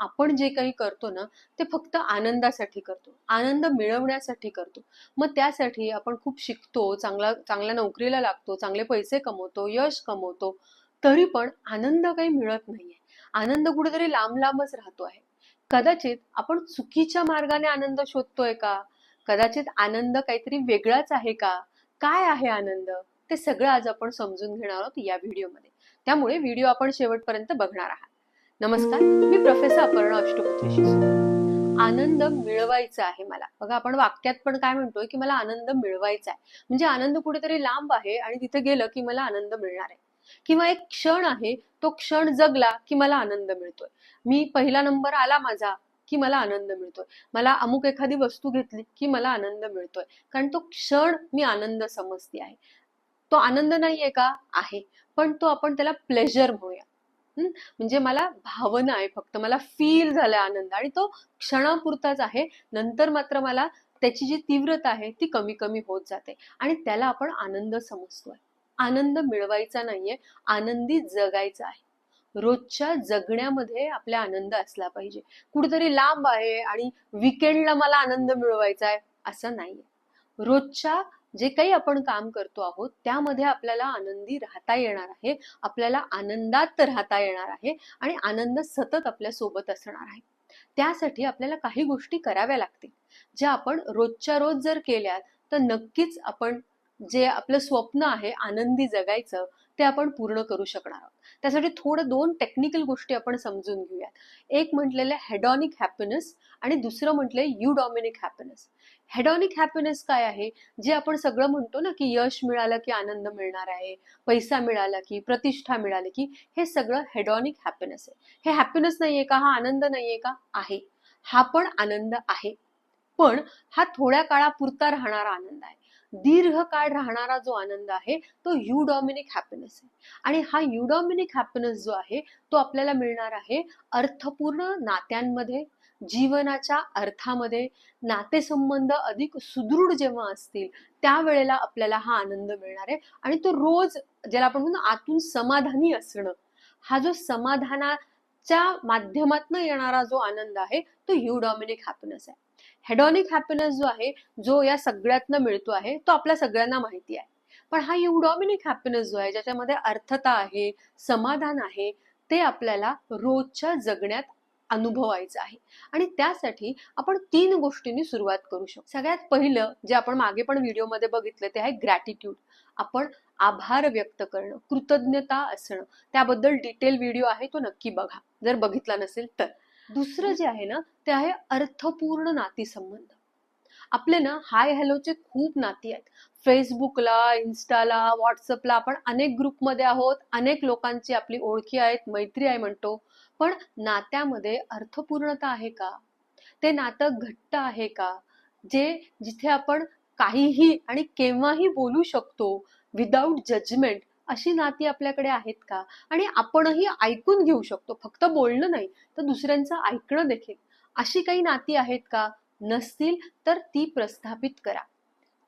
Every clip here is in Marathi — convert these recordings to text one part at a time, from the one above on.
आपण जे काही करतो ना ते फक्त आनंदासाठी करतो. आनंद मिळवण्यासाठी करतो. मग त्यासाठी आपण खूप शिकतो चांगला चांगल्या नोकरीला लागतो चांगले पैसे कमवतो यश कमवतो तरी पण आनंद काही मिळत नाहीये. आनंद कुठेतरी लांब लांबच राहतो आहे. कदाचित आपण चुकीच्या मार्गाने आनंद शोधतोय का? कदाचित आनंद काहीतरी वेगळाच आहे का? काय आहे आनंद? ते सगळं आज आपण समजून घेणार आहोत या व्हिडिओमध्ये. त्यामुळे व्हिडिओ आपण शेवटपर्यंत बघणार आहात. नमस्कार मी प्रोफेसर अपर्णा अष्टपुत्रीशी आनंद मिळवायचा आहे मला. बघा आपण वाक्यात पण काय म्हणतोय की मला आनंद मिळवायचा आहे. म्हणजे आनंद कुठेतरी लांब आहे आणि तिथे गेलं की मला आनंद मिळणार आहे. किंवा एक क्षण आहे तो क्षण जगला की मला आनंद मिळतोय. मी पहिला नंबर आला माझा की मला आनंद मिळतोय. मला अमुक एखादी वस्तू घेतली की मला आनंद मिळतोय. कारण तो क्षण मी आनंद समजते आहे. तो आनंद नाहीये का? आहे. पण तो आपण त्याला प्लेजर म्हणूया. म्हणजे मला भावना आहे फक्त. मला फील झालाय आनंद. आणि तो क्षणापुरताच आहे. नंतर मात्र मला त्याची जी तीव्रता आहे ती कमी कमी होत जाते. आणि त्याला आपण आनंद समजतोय. आनंद मिळवायचा नाहीये. आनंदी जगायचा आहे. रोजच्या जगण्यामध्ये आपला आनंद असला पाहिजे. कुठेतरी लांब आहे आणि विकेंडला मला आनंद मिळवायचा आहे असं नाहीये. रोजच्या जे काही आपण काम करतो आहोत त्यामध्ये आपल्याला आनंदी राहता येणार आहे आपल्याला आनंदात राहता येणार आहे आणि आनंद सतत आपल्यासोबत असणार आहे. त्यासाठी आपल्याला काही गोष्टी कराव्या लागतील. ज्या आपण रोजच्या रोज जर केल्या तर नक्कीच आपण जे आपलं स्वप्न आहे आनंदी जगायचं ते आपण पूर्ण करू शकणार आहोत. त्यासाठी थोडं दोन टेक्निकल गोष्टी आपण समजून घेऊयात. एक म्हटलेलं हेडॉनिक हॅपीनेस आणि दुसरं म्हंटले eudaimonic happiness hedonic happiness काय आहे? जे आपण सगळं म्हणतो ना की यश मिळालं की आनंद मिळणार आहे पैसा मिळाला की प्रतिष्ठा मिळाली की हे सगळं हेडॉनिक हॅपीनेस आहे. हे हॅपीनेस नाहीये का? हा आनंद नाहीये का? आहे. हा पण आनंद आहे. पण हा थोड्या काळापुरता राहणारा आनंद आहे. दीर्घ काळ राहणारा जो आनंद आहे तो युडॉमिनिक हॅपीनेस आहे. आणि हा युडॉमिनिक हॅपीनेस जो आहे तो आपल्याला मिळणार आहे अर्थपूर्ण नात्यांमध्ये जीवनाच्या अर्थामध्ये नातेसंबंध अधिक सुदृढ जेव्हा असतील त्यावेळेला आपल्याला हा आनंद मिळणार आहे. आणि तो रोज ज्याला आपण म्हणतो आतून समाधानी असणं हा जो समाधानाच्या माध्यमातून येणारा जो आनंद आहे तो युडॉमिनिक हॅपीनेस आहे. हेडॉनिक हॅपीनेस जो आहे जो या सगळ्यातनं मिळतो आहे तो आपल्या सगळ्यांना माहिती आहे. पण हा युडॉमिनिक हॅपीनेस जो आहे ज्याच्यामध्ये अर्थता आहे समाधान आहे ते आपल्याला रोजच्या जगण्यात अनुभवायचं आहे. आणि त्यासाठी आपण तीन गोष्टींनी सुरुवात करू शकतो सगळ्यात पहिलं जे आपण मागे पण व्हिडिओमध्ये बघितलं ते आहे ग्रॅटिट्यूड आपण आभार व्यक्त करणं कृतज्ञता असणं. त्याबद्दल डिटेल व्हिडिओ आहे तो नक्की बघा. जर बघितला नसेल तर. दुसरं जे आहे ना ते आहे अर्थपूर्ण नातीसंबंध आपले ना हाय हॅलोचे खूप नाती आहेत. फेसबुकला इन्स्टाला व्हॉट्सअपला आपण अनेक ग्रुपमध्ये आहोत. अनेक लोकांची आपली ओळखी आहेत मैत्री आहे म्हणतो. पण नात्यामध्ये अर्थपूर्णता आहे का? ते नातं घट्ट आहे का? जे जिथे आपण काहीही आणि केव्हाही बोलू शकतो विदाऊट जजमेंट अशी नाती आपल्याकडे आहेत का? आणि आपणही ऐकून घेऊ शकतो. फक्त बोलणं नाही तर दुसऱ्यांचं ऐकणं देखील. अशी काही नाती आहेत का? नसतील तर ती प्रस्थापित करा.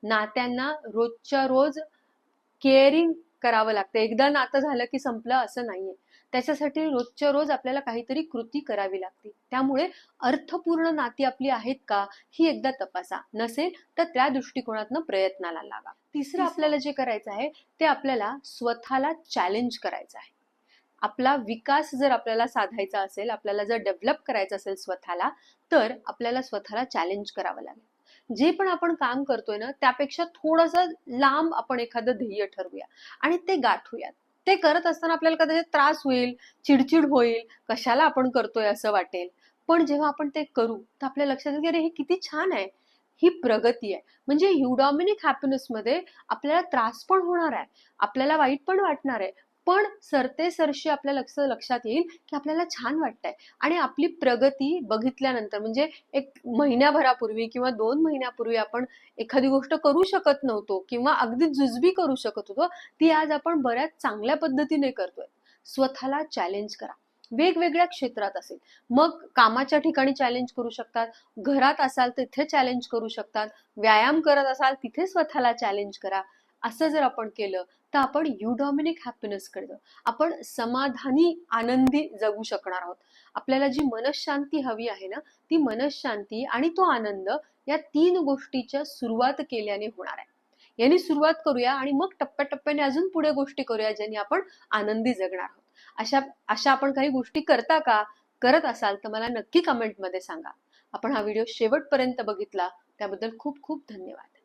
नात्यांना रोजच्या रोज केअरिंग करावं लागतं. एकदा नातं झालं की संपलं असं नाहीये. त्याच्यासाठी रोजच्या रोज आपल्याला काहीतरी कृती करावी लागते. त्यामुळे अर्थपूर्ण नाती आपली आहेत का ही एकदा तपासा. नसेल तर त्या दृष्टिकोनातनं प्रयत्नाला लागा. तिसरं आपल्याला जे करायचं आहे ते आपल्याला स्वतःला चॅलेंज करायचं आहे. आपला विकास जर आपल्याला साधायचा असेल आपल्याला जर डेव्हलप करायचं असेल स्वतःला तर आपल्याला स्वतःला चॅलेंज करावं लागेल. जे पण आपण काम करतोय ना त्यापेक्षा थोडंसं लांब आपण एखादं ध्येय ठरवूया आणि ते गाठूयात. ते करत असताना आपल्याला कदाचित त्रास होईल चिडचिड होईल कशाला आपण करतोय असं वाटेल. पण जेव्हा आपण ते करू तर आपल्या लक्षात येईल की अरे हे किती छान आहे. ही प्रगती आहे. म्हणजे युडॉमिनिक हॅपीनेसमध्ये आपल्याला त्रास पण होणार आहे. आपल्याला वाईट पण वाटणार आहे. पण सरते सरशी आपल्या लक्ष लक्षात येईल की आपल्याला छान वाटतंय. आणि आपली प्रगती बघितल्यानंतर म्हणजे एक महिन्याभरापूर्वी किंवा दोन महिन्यापूर्वी आपण एखादी गोष्ट करू शकत नव्हतो किंवा अगदी जुजबी करू शकत होतो ती आज आपण बऱ्याच चांगल्या पद्धतीने करतोय. स्वतःला चॅलेंज करा. वेगवेगळ्या क्षेत्रात असेल. मग कामाच्या ठिकाणी चॅलेंज करू शकतात. घरात असाल तिथे चॅलेंज करू शकतात. व्यायाम करत असाल तिथे स्वतःला चॅलेंज करा. असं जर आपण केलं तर आपण युडॉमिनिक हॅपीनेस कडे जाऊ आपण समाधानी आनंदी जगू शकणार आहोत. आपल्याला जी मनशांती हवी आहे ना ती मनशांती आणि तो आनंद या तीन गोष्टीच्या सुरुवात केल्याने होणार आहे. यांनी सुरुवात करूया आणि मग टप्प्याटप्प्याने अजून पुढे गोष्टी करूया ज्यांनी आपण आनंदी जगणार आहोत. अशा अशा आपण काही गोष्टी करता का करत असाल तर मला नक्की कमेंटमध्ये सांगा. आपण हा व्हिडिओ शेवटपर्यंत बघितला त्याबद्दल खूप खूप धन्यवाद.